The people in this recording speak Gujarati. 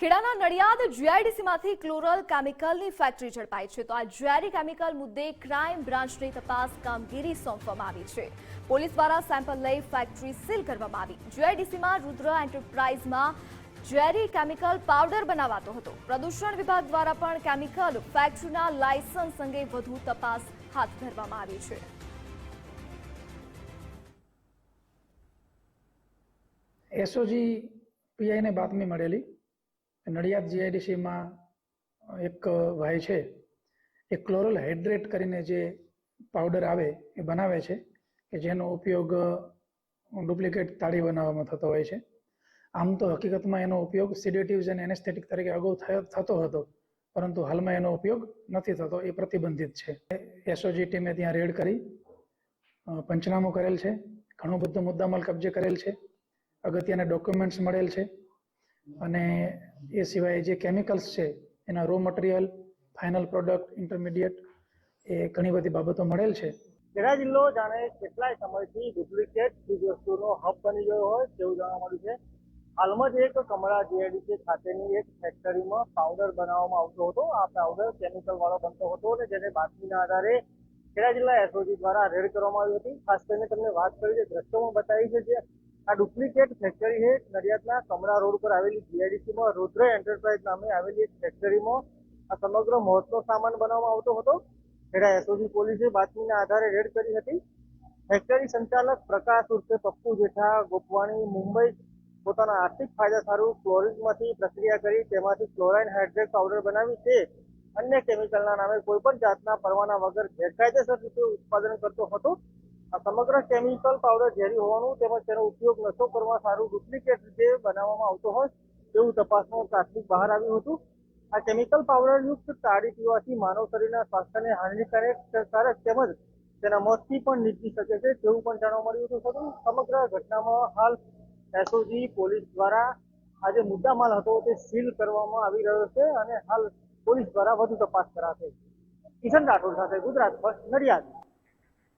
ખેડાના નડિયાદ જીઆઈડીસીમાંથી ક્લોરલ કેમિકલની ફેક્ટરી ઝડપાઈ છે. તો આ ઝેરી કેમિકલ મુદ્દે ક્રાઇમ બ્રાન્ચની તપાસ કામગીરી સોંપવામાં આવી છે. પોલીસ દ્વારા સેમ્પલ લઈ ફેક્ટરી સીલ કરવામાં આવી. જીઆઈડીસીમાં રુદ્ર એન્ટરપ્રાઇઝમાં ઝેરી કેમિકલ પાવડર બનાવાતો હતો. પ્રદૂષણ વિભાગ દ્વારા પણ કેમિકલ ફેક્ટરીના લાયસન્સ અંગે વધુ તપાસ હાથ ધરવામાં આવી છે. એસઓજી પીઆઈને બાતમી મળેલી. નડિયાદ જીઆઈડીસીમાં એક ભાઈ છે, એ ક્લોરલ હાઇડ્રેટ કરીને જે પાવડર આવે, એ બનાવે છે, કે જેનો ઉપયોગ ડુપ્લિકેટ તાળી બનાવવામાં થતો હોય છે. આમ તો હકીકતમાં એનો ઉપયોગ સિડેટિવ્સ અને એનેસ્થેટિક તરીકે અગાઉ થતો હતો, પરંતુ હાલમાં એનો ઉપયોગ નથી થતો, એ પ્રતિબંધિત છે. એસઓજી ટીમે ત્યાં રેડ કરી પંચનામું કરેલ છે, ઘણો બધો મુદ્દામાલ કબજે કરેલ છે, અગત્યના ડોક્યુમેન્ટ્સ મળેલ છે અને એ સિવાય જે કેમિકલ્સ છે, એના raw material final product intermediate એ ઘણી બધી બાબતો મળેલ છે. ખેડા જિલ્લો જાણે કેટલાય સમયથી ડુપ્લિકેટ ચીજવસ્તુનો હબ બની ગયો હોય તેવું જાણવા મળ્યું છે. હાલમાં જ એક કમળા જીઆઈડીસી ખાતેની એક ફેક્ટરીમાં પાવડર બનાવવામાં આવતો હતો. આ પાવડર કેમિકલ વાળો બનતો હતો અને જેને બાતમીના આધારે ખેડા જિલ્લા એસઓજી દ્વારા રેડ કરવામાં આવી હતી. ખાસ કરીને તમને વાત કરી છે દ્રશ્યોમાં બતાવી છે જે આ ડુપ્લિકેટ ફેક્ટરી છે. નડિયાદના કમળા રોડ પર આવેલી જીઆઈડીસીમાં રુદ્ર એન્ટરપ્રાઇઝ નામે આવેલી એક ફેક્ટરીમાં આ સમગ્ર મોતનો સામાન બનાવવામાં આવતો હતો. ખેડા એસઓજી પોલીસે બાતમીના આધારે રેડ કરી હતી. ફેક્ટરી સંચાલક પ્રકાશ ઉર્ફે પપ્પુ જેઠા ગોપવાણી મુંબઈ પોતાના આર્થિક ફાયદા સારું ક્લોરિનમાંથી પ્રક્રિયા કરી તેમાંથી ક્લોરાઇન હાઇડ્રેટ પાવડર બનાવી તે અન્ય કેમિકલના નામે કોઈ પણ જાતના પરવાના વગર ગેરકાયદેસર રીતે ઉત્પાદન કરતો હતો. આ સમગ્ર કેમિકલ પાવડર ઝેરી હોવાનું તેમજ તેનો ઉપયોગ નશો કરવા સારું ડુપ્લિકેટ રીતે બનાવવામાં આવતો હોય તેવું તપાસમાં પ્રાથમિક બહાર આવ્યું હતું. આ કેમિકલ પાવડર યુક્ત તાળી પીવાથી માનવ શરીરના સ્વાસ્થ્યને હાનિકારક તેમજ તેના મોતથી પણ નીપજી શકે છે તેવું પણ જાણવા મળ્યું હતું. છતાં સમગ્ર ઘટનામાં હાલ એસઓજી પોલીસ દ્વારા આ જે મુદ્દામાલ હતો તે સીલ કરવામાં આવી રહ્યો છે અને હાલ પોલીસ દ્વારા વધુ તપાસ કરાશે. કિશન રાઠોડ સાથે ગુજરાત ફર્સ્ટ નડિયાદ.